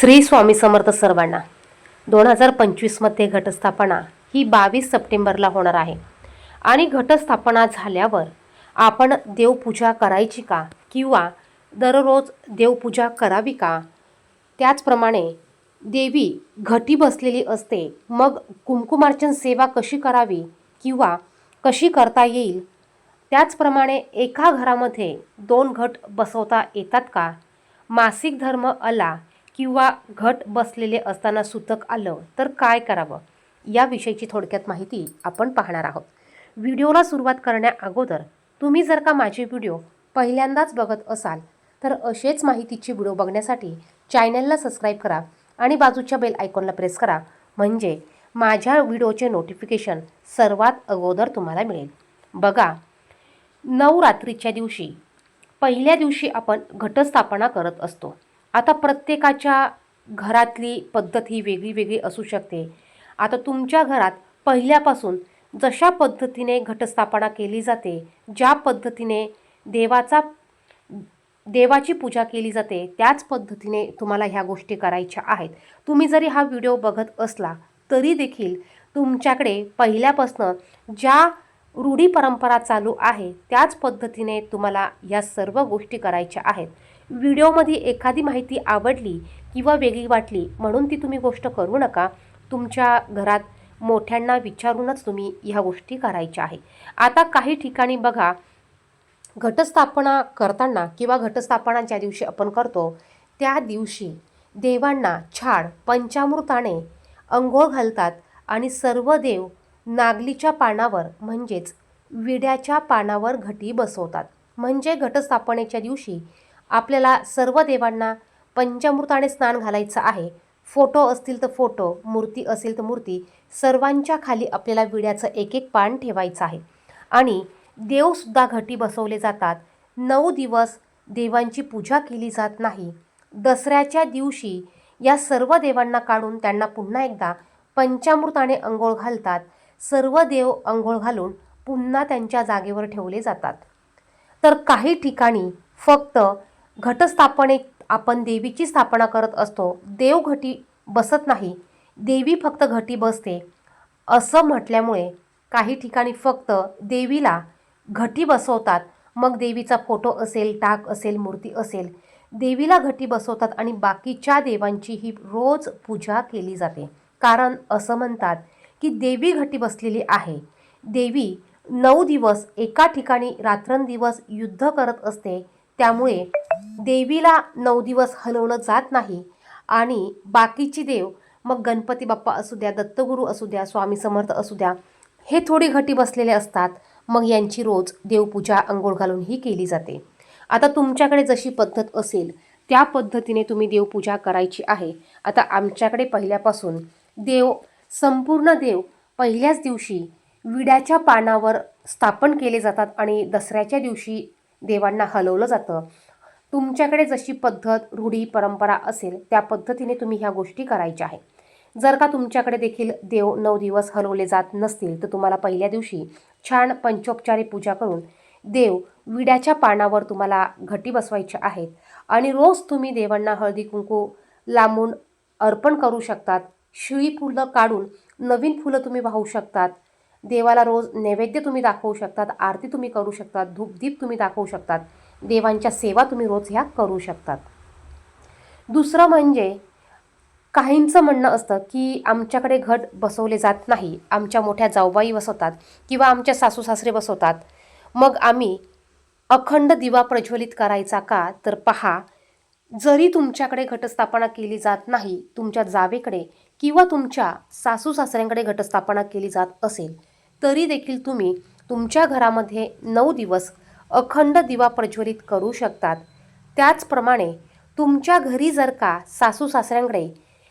श्री स्वामी समर्थ सर्वांना दोन हजार पंचवीसमध्ये घटस्थापना ही बावीस सप्टेंबरला होणार आहे. आणि घटस्थापना झाल्यावर आपण देवपूजा करायची का किंवा दररोज देवपूजा करावी का? त्याचप्रमाणे देवी घटी बसलेली असते मग कुंकुमार्चन सेवा कशी करावी किंवा कशी करता येईल? त्याचप्रमाणे एका घरामध्ये दोन घट बसवता येतात का? मासिक धर्म आला किंवा घट बसलेले असताना सुतक आलं तर काय करावं? याविषयीची थोडक्यात माहिती आपण पाहणार आहोत. व्हिडिओला सुरुवात करण्याअगोदर तुम्ही जर का माझे व्हिडिओ पहिल्यांदाच बघत असाल तर असेच माहितीचे व्हिडिओ बघण्यासाठी चॅनलला सबस्क्राईब करा आणि बाजूच्या बेल आयकॉनला प्रेस करा. म्हणजे माझ्या व्हिडिओचे नोटिफिकेशन सर्वात अगोदर तुम्हाला मिळेल. बघा नवरात्रीच्या दिवशी पहिल्या दिवशी आपण घटस्थापना करत असतो. आता प्रत्येकाच्या घरातली पद्धत ही वेगळी वेगळी असू शकते. आता तुमच्या घरात पहिल्यापासून जशा पद्धतीने घटस्थापना केली जाते ज्या पद्धतीने देवाचा देवाची पूजा केली जाते त्याच पद्धतीने तुम्हाला ह्या गोष्टी करायच्या आहेत. तुम्ही जरी हा व्हिडिओ बघत असला तरी देखील तुमच्याकडे पहिल्यापासून ज्या रूढी परंपरा चालू आहे त्याच पद्धतीने तुम्हाला या सर्व गोष्टी करायच्या आहेत. व्हिडिओमध्ये एखादी माहिती आवडली किंवा वेगळी वाटली म्हणून ती तुम्ही गोष्ट करू नका. तुमच्या घरात मोठ्यांना विचारूनच तुम्ही ह्या गोष्टी करायच्या आहे आता काही ठिकाणी बघा घटस्थापना करताना किंवा घटस्थापना ज्या दिवशी आपण करतो त्या दिवशी देवांना छाड पंचामृताने अंघोळ घालतात आणि सर्व देव नागलीच्या पानावर म्हणजेच विड्याच्या पानावर घटी बसवतात. म्हणजे घटस्थापनेच्या दिवशी आपल्याला सर्व देवांना पंचामृताने स्नान घालायचं आहे. फोटो असतील तर फोटो मूर्ती असेल तर मूर्ती सर्वांच्या खाली आपल्याला विड्याचं एक एक पान ठेवायचं आहे. आणि देवसुद्धा घटी बसवले जातात. नऊ दिवस देवांची पूजा केली जात नाही. दसऱ्याच्या दिवशी या सर्व देवांना काढून त्यांना पुन्हा एकदा पंचामृताने अंघोळ घालतात. सर्व देव अंघोळ घालून पुन्हा त्यांच्या जागेवर ठेवले जातात. तर काही ठिकाणी फक्त घटस्थापनेत आपण देवीची स्थापना करत असतो देव घटी बसत नाही देवी फक्त घटी बसते. असं म्हटल्यामुळे काही ठिकाणी फक्त देवीला घटी बसवतात मग देवीचा फोटो असेल टाक असेल मूर्ती असेल देवीला घटी बसवतात आणि बाकीच्या देवांची ही रोज पूजा केली जाते. कारण असं म्हणतात की देवी घटी बसलेली आहे. देवी नऊ दिवस एका ठिकाणी रात्रंदिवस युद्ध करत असते. त्यामुळे देवीला नऊ दिवस हलवलं जात नाही. आणि बाकीची देव मग गणपती बाप्पा असू द्या दत्तगुरू असू द्या स्वामी समर्थ असू द्या हे थोडी घटी बसलेले असतात. मग यांची रोज देवपूजा अंघोळ घालून ही केली जाते. आता तुमच्याकडे जशी पद्धत असेल त्या पद्धतीने तुम्ही देवपूजा करायची आहे. आता आमच्याकडे पहिल्यापासून देव संपूर्ण देव पहिल्याच दिवशी विड्याच्या पानावर स्थापन केले जातात आणि दसऱ्याच्या दिवशी देवांना हलवलं जातं. तुमच्याकडे जशी पद्धत रूढी परंपरा असेल त्या पद्धतीने तुम्ही ह्या गोष्टी करायच्या आहे जर का तुमच्याकडे देखील देव नऊ दिवस हलवले जात नसतील तर तुम्हाला पहिल्या दिवशी छान पंचोपचारी पूजा करून देव विड्याच्या पानावर तुम्हाला घटी बसवायच्या आहेत. आणि रोज तुम्ही देवांना हळदी कुंकू लांबून अर्पण करू शकतात. शिळी फुलं काढून नवीन फुलं तुम्ही वाहू शकतात. देवाला रोज नैवेद्य तुम्ही दाखवू शकतात आरती तुम्ही करू शकतात धूपदीप तुम्ही दाखवू शकतात. देवांच्या सेवा तुम्ही रोज ह्या करू शकतात. दुसरं म्हणजे काहींचं म्हणणं असतं की आमच्याकडे घट बसवले जात नाही. आमच्या मोठ्या जाऊबाई बसवतात किंवा आमच्या सासू सासरे बसवतात. मग आम्ही अखंड दिवा प्रज्वलित करायचा का? तर पहा जरी तुमच्याकडे घटस्थापना केली जात नाही तुमच्या जावेकडे किंवा तुमच्या सासू सासऱ्यांकडे घटस्थापना केली जात असेल तरी देखील तुम्ही तुमच्या घरामध्ये नऊ दिवस अखंड दिवा प्रज्वलित करू शकतात. त्याचप्रमाणे तुमच्या घरी जर का सासू सासऱ्यांकडे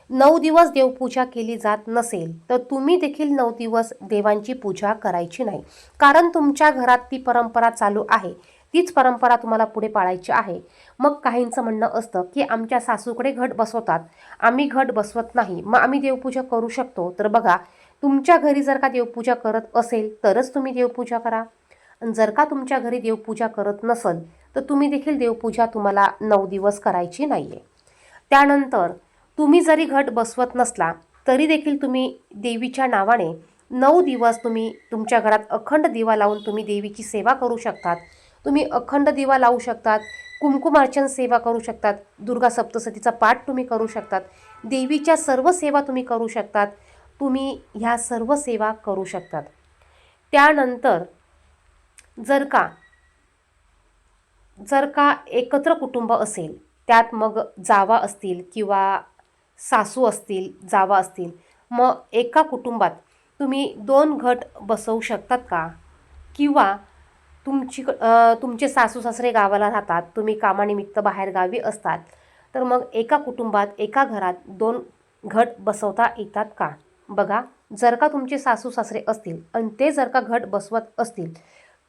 नऊ दिवस देवपूजा केली जात नसेल तर तुम्ही देखील नऊ दिवस देवांची पूजा करायची नाही. कारण तुमच्या घरात ती परंपरा चालू आहे. तीच परंपरा तुम्हाला पुढे पाळायची आहे. मग काहींचं म्हणणं असतं की आमच्या सासूकडे घट बसवतात. आम्ही घट बसवत नाही. मग आम्ही देवपूजा करू शकतो. तर बघा तुमच्या घरी जर का देवपूजा करत असेल तरच तुम्ही देवपूजा करा. जर का तुमच्या घरी देवपूजा करत नसल तर तुम्ही देखील देवपूजा तुम्हाला नऊ दिवस करायची नाही आहे त्यानंतर तुम्ही जरी घट बसवत नसला तरी देखील तुम्ही देवीच्या नावाने नऊ दिवस तुम्ही तुमच्या घरात अखंड दिवा लावून तुम्ही देवीची सेवा करू शकतात. तुम्ही अखंड दिवा लावू शकतात कुंकुमार्चन सेवा करू शकतात दुर्गा सप्तसतीचा पाठ तुम्ही करू शकतात देवीच्या सर्व सेवा तुम्ही करू शकतात तुम्ही ह्या सर्व सेवा करू शकतात. त्यानंतर जर का जर का एकत्र कुटुंब असेल त्यात मग जावा असतील किंवा सासू असतील जावा असतील मग एका कुटुंबात तुम्ही दोन घट बसवू शकतात का? किंवा तुमची तुमचे सासू सासरे गावाला राहतात तुम्ही कामानिमित्त बाहेर गावी असतात तर मग एका कुटुंबात एका घरात दोन घट बसवता येतात का? बघा जर का तुमचे सासू सासरे असतील आणि ते जर का घट बसवत असतील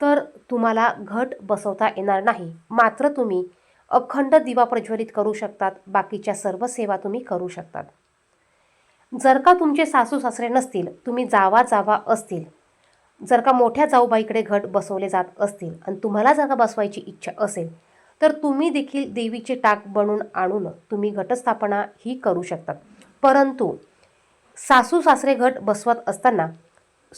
तर तुम्हाला घट बसवता येणार नाही. मात्र तुम्ही अखंड दिवा प्रज्वलित करू शकतात बाकीच्या सर्व सेवा तुम्ही करू शकतात. जर का तुमचे सासू सासरे नसतील तुम्ही जावा जावा असतील जर का मोठ्या जाऊबाईकडे घट बसवले जात असतील आणि तुम्हाला जर का बसवायची इच्छा असेल तर तुम्ही देखील देवीचे टाक बनवून आणून तुम्ही घटस्थापना ही करू शकतात परंतु सासू सासरे घट बसवत असताना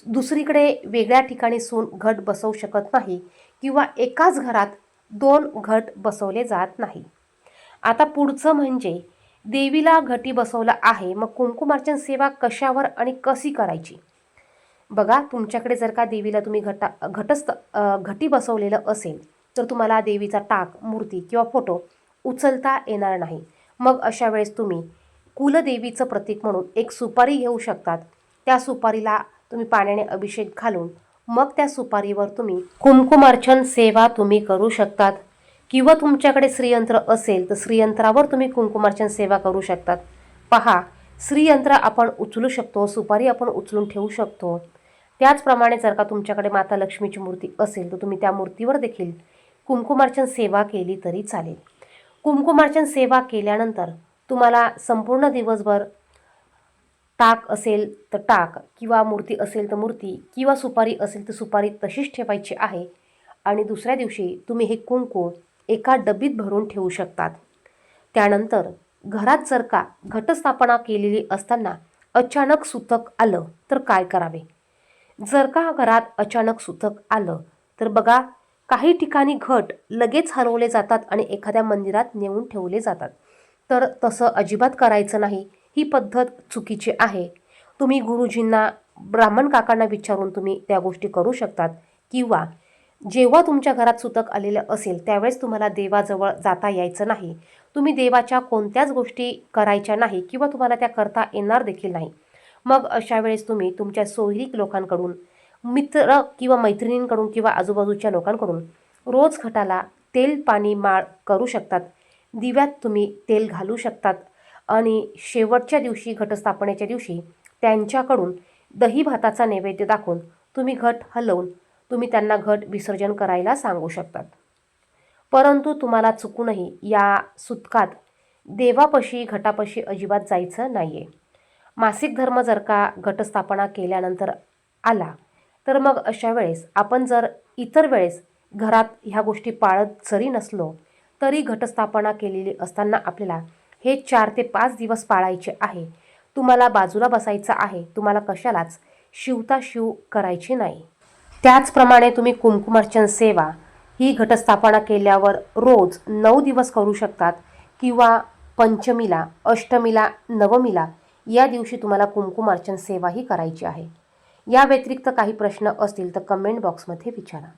दुसरीकडे वेगळ्या ठिकाणी सून घट बसवू शकत नाही किंवा एकाच घरात दोन घट बसवले जात नाही. आता पुढचं म्हणजे देवीला घटी बसवलं आहे मग कुंकुमार्चन सेवा कशावर आणि कशी करायची? बघा तुमच्याकडे जर का देवीला तुम्ही घटा घटस्थ घटी बसवलेलं असेल तर तुम्हाला देवीचा टाक मूर्ती किंवा फोटो उचलता येणार नाही. मग अशा वेळेस तुम्ही कुलदेवीचं प्रतीक म्हणून एक सुपारी घेऊ शकतात. त्या सुपारीला तुम्ही पाण्याने अभिषेक घालून मग त्या सुपारीवर तुम्ही कुंकुमार्चन सेवा तुम्ही करू शकतात. किंवा तुमच्याकडे श्रीयंत्र असेल तर श्रीयंत्रावर तुम्ही कुंकुमार्चन सेवा करू शकतात. पहा श्रीयंत्र आपण उचलू शकतो सुपारी आपण उचलून ठेवू शकतो. त्याचप्रमाणे जर का तुमच्याकडे माता लक्ष्मीची मूर्ती असेल तर तुम्ही त्या मूर्तीवर देखील कुंकुमार्चन सेवा केली तरी चालेल. कुमकुमार्चन सेवा केल्यानंतर तुम्हाला संपूर्ण दिवसभर टाक असेल तर टाक किंवा मूर्ती असेल तर मूर्ती किंवा सुपारी असेल तर सुपारी तशीच ठेवायची आहे. आणि दुसऱ्या दिवशी तुम्ही हे कुंकू एका डबीत भरून ठेवू शकतात. त्यानंतर घरात जर का घटस्थापना केलेली असताना अचानक सुतक आलं तर काय करावे? जर का घरात अचानक सुतक आलं तर बघा काही ठिकाणी घट लगेच हरवले जातात आणि एखाद्या मंदिरात नेऊन ठेवले जातात. तर तसं अजिबात करायचं नाही. ही पद्धत चुकीची आहे. तुम्ही गुरुजींना ब्राह्मण काकांना विचारून तुम्ही त्या गोष्टी करू शकतात. किंवा जेव्हा तुमच्या घरात सुतक आलेलं असेल त्यावेळेस तुम्हाला देवाजवळ जाता यायचं नाही. तुम्ही देवाच्या कोणत्याच गोष्टी करायच्या नाही किंवा तुम्हाला त्या करता येणार देखील नाही. मग अशा वेळेस तुम्ही तुमच्या सोयरीक लोकांकडून मित्र किंवा मैत्रिणींकडून किंवा आजूबाजूच्या लोकांकडून रोज खटाला तेल पाणी माळ करू शकतात. दिव्यात तुम्ही तेल घालू शकतात. आणि शेवटच्या दिवशी घटस्थापनेच्या दिवशी त्यांच्याकडून दही भाताचा नैवेद्य दाखवून तुम्ही घट हलवून तुम्ही त्यांना घट विसर्जन करायला सांगू शकतात. परंतु तुम्हाला चुकूनही या सुतकात देवापशी घटापशी अजिबात जायचं नाही आहे मासिक धर्म जर का घटस्थापना केल्यानंतर आला तर मग अशा वेळेस आपण जर इतर वेळेस घरात ह्या गोष्टी पाळत जरी नसलो तरी घटस्थापना केलेली असताना आपल्याला हे चार ते पाच दिवस पाळायचे आहे. तुम्हाला बाजूला बसायचं आहे. तुम्हाला कशालाच शिवता शिव करायची नाही. त्याचप्रमाणे तुम्ही कुंकुमार्चन सेवा ही घटस्थापना केल्यावर रोज नऊ दिवस करू शकतात किंवा पंचमीला अष्टमीला नवमीला या दिवशी तुम्हाला कुंकुमार्चन सेवाही करायची आहे. या व्यतिरिक्त काही प्रश्न असतील तर कमेंट बॉक्समध्ये विचारा.